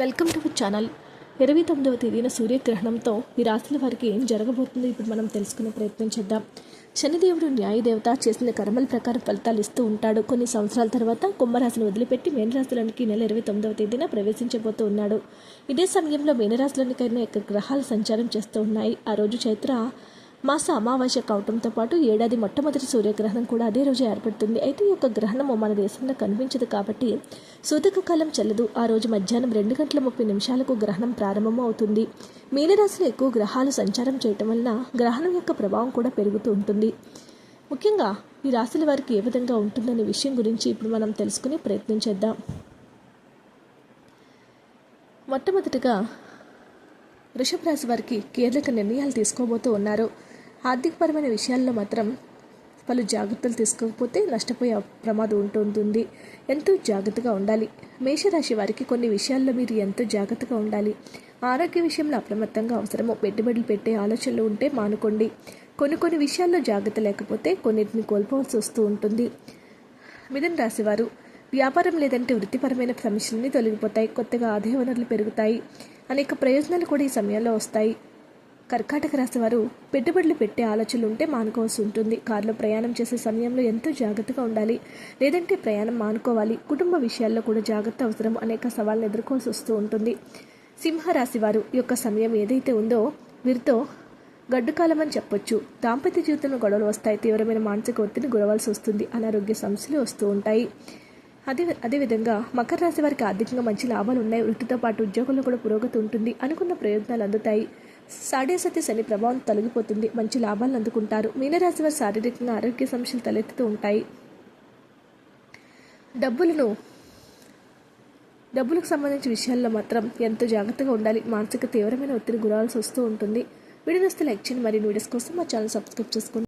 Welcome to channel. ఇరవై తొమ్మిదవ తేదీన సూర్యగ్రహణంతో ఈ రాశుల వారికి ఏం జరగబోతుందో? ఇప్పుడు మనం తెలుసుకునే ప్రయత్నం చేద్దాం. శనిదేవుడు న్యాయదేవత చేసిన కర్మల ప్రకారం ఫలితాలు ఇస్తూ ఉంటాడు. కొన్ని సంవత్సరాల తర్వాత కుంభరాశిని వదిలిపెట్టి మేనరాశులనికి నెల ఇరవై తొమ్మిదవ తేదీన ప్రవేశించబోతూ ఉన్నాడు. ఇదే సమయంలో మేనరాశులనికైనా యొక్క గ్రహాలు సంచారం చేస్తూ ఉన్నాయి. ఆ రోజు చైత్ర మాస అమావాస్య కావడంతో పాటు ఏడాది మొట్టమొదటి సూర్యగ్రహణం కూడా అదే రోజు ఏర్పడుతుంది. అయితే ఈ యొక్క గ్రహణము మన దేశంలో కనిపించదు కాబట్టి సూతక కాలం చెల్లదు. ఆ రోజు మధ్యాహ్నం రెండు గంటల ముప్పై నిమిషాలకు గ్రహణం ప్రారంభం అవుతుంది. మీనరాశిలో ఎక్కువ గ్రహాలు సంచారం చేయటం వలన గ్రహణం యొక్క ప్రభావం కూడా పెరుగుతూ ఉంటుంది. ముఖ్యంగా ఈ రాశుల వారికి ఏ విధంగా ఉంటుందనే విషయం గురించి ఇప్పుడు మనం తెలుసుకునే ప్రయత్నం చేద్దాం. మొట్టమొదటిగా వృషభ రాశి వారికి కీలక నిర్ణయాలు తీసుకోబోతూ ఉన్నారు. ఆర్థికపరమైన విషయాల్లో మాత్రం పలు జాగ్రత్తలు తీసుకోకపోతే నష్టపోయే ప్రమాదం ఉంటుంటుంది. ఎంతో జాగ్రత్తగా ఉండాలి. మేషరాశి వారికి కొన్ని విషయాల్లో మీరు ఎంతో జాగ్రత్తగా ఉండాలి. ఆరోగ్య విషయంలో అప్రమత్తంగా అవసరము. పెట్టుబడులు పెట్టే ఆలోచనలు ఉంటే మానుకోండి. కొన్ని కొన్ని విషయాల్లో జాగ్రత్త లేకపోతే కొన్నిటిని కోల్పోవాల్సి వస్తూ ఉంటుంది. మిథున రాశివారు వ్యాపారం లేదంటే వృత్తిపరమైన సమస్యలన్నీ తొలగిపోతాయి. కొత్తగా ఆదాయ వనరులు పెరుగుతాయి. అనేక ప్రయోజనాలు కూడా ఈ సమయంలో వస్తాయి. కర్కాటక రాశి వారు పెట్టుబడులు పెట్టే ఆలోచనలు ఉంటే మానుకోవాల్సి ఉంటుంది. కారులో ప్రయాణం చేసే సమయంలో ఎంతో జాగ్రత్తగా ఉండాలి. లేదంటే ప్రయాణం మానుకోవాలి. కుటుంబ విషయాల్లో కూడా జాగ్రత్త అవసరం. అనేక సవాళ్ళను ఎదుర్కోవాల్సి వస్తూ ఉంటుంది. సింహరాశి వారు యొక్క సమయం ఏదైతే ఉందో వీరితో గడ్డుకాలం అని చెప్పొచ్చు. దాంపత్య జీవితంలో గొడవలు వస్తాయి. తీవ్రమైన మానసిక ఒత్తిడిని గురవాల్సి వస్తుంది. అనారోగ్య సమస్యలు వస్తూ ఉంటాయి. అదే అదేవిధంగా మకర రాశి వారికి ఆర్థికంగా మంచి లాభాలు ఉన్నాయి వృత్తితో పాటు ఉద్యోగంలో కూడా పురోగతి ఉంటుంది. అనుకున్న ప్రయోజనాలు అందుతాయి. సాడేసతి శని ప్రభావం తొలగిపోతుంది. మంచి లాభాలను అందుకుంటారు. మీనరాశి వారి శారీరకంగా ఆరోగ్య సమస్యలు తలెత్తుతూ ఉంటాయి. డబ్బులను డబ్బులకు సంబంధించిన విషయాల్లో మాత్రం ఎంతో జాగ్రత్తగా ఉండాలి. మానసిక తీవ్రమైన ఒత్తిడి గురాల్సి వస్తూ ఉంటుంది. వీడియోస్ లైక్ చేయండి. మరియు వీడియోస్ కోసం మా ఛానల్ సబ్స్క్రైబ్ చేసుకోండి.